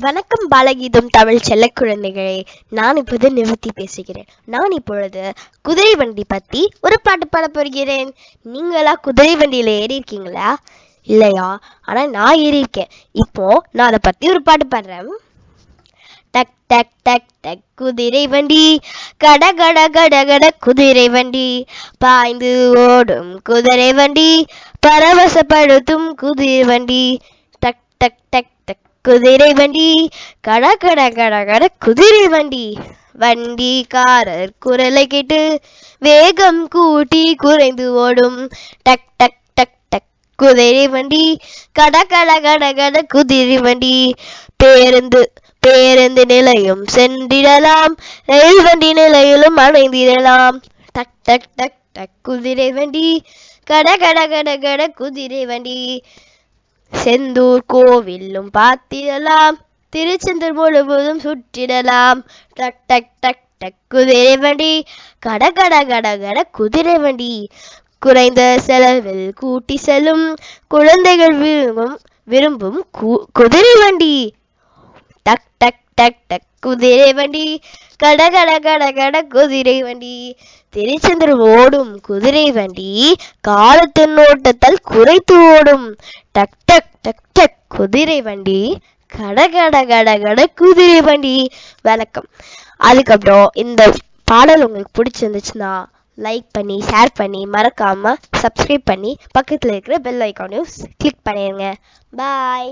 வணக்கம் பாலகீதம் தமிழ் செல்ல குழந்தைகளே. நான் இப்போது நிவர்த்தி பேசுகிறேன். நான் இப்பொழுது குதிரை வண்டி பத்தி ஒரு பாட்டு பாட போகிறேன். நீங்களா குதிரை வண்டியில ஏறி இருக்கீங்களா? இல்லையா? ஆனா நான் ஏறி இருக்கேன். இப்போ நான் அதை பத்தி ஒரு பாட்டு பாடுறேன். டக் டக் டக் டக் குதிரை வண்டி. கட கட கட கட குதிரை வண்டி. பாய்ந்து ஓடும் குதிரை வண்டி. பரவசப்படுத்தும் குதிரை வண்டி. டக் டக் டக் குதிரை வண்டி கட கட கட கட குதிரை வண்டி வண்டிக்காரர் குரலை கேட்டு வேகம் கூட்டி குறைந்து ஓடும். டக் டக் டக் டக் குதிரை வண்டி கட கட கட கட குதிரை வண்டி பேருந்து பேருந்து நிலையம் சென்றிடலாம். ரயில் வண்டி நிலையிலும் அடைந்திடலாம் டக் டக் டக் டக் குதிரை வண்டி கட கட கட கட குதிரை வண்டி செந்தூர் கோவிலும் பார்த்திடலாம். திருச்செந்தூர் முழுவதும் சுற்றிடலாம். டக் டக் டக் டக் குதிரை வண்டி. கட கட கட கட குதிரை வண்டி. குறைந்த செலவில் கூட்டி செல்லும் குழந்தைகள் விரும்பும் விரும்பும் கு- குதிரை வண்டி. டக் டக் டக் டக் குதிரை வண்டி. கட கட கட கட குதிரை வண்டி. திருச்செந்தூர் ஓடும் குதிரை வண்டி காலத்தின் ஓட்டத்தால் குறைத்து ஓடும். டக் டக் டக் டக் குதிரை வண்டி. கட கட கட கட குதிரை வண்டி. வணக்கம். அதுக்கப்புறம் இந்த பாடல் உங்களுக்கு பிடிச்சிருந்துச்சுன்னா லைக் பண்ணி ஷேர் பண்ணி மறக்காம சப்ஸ்கிரைப் பண்ணி பக்கத்தில் இருக்கிற பெல் ஐக்கானையும் கிளிக் பண்ணிடுங்க பாய்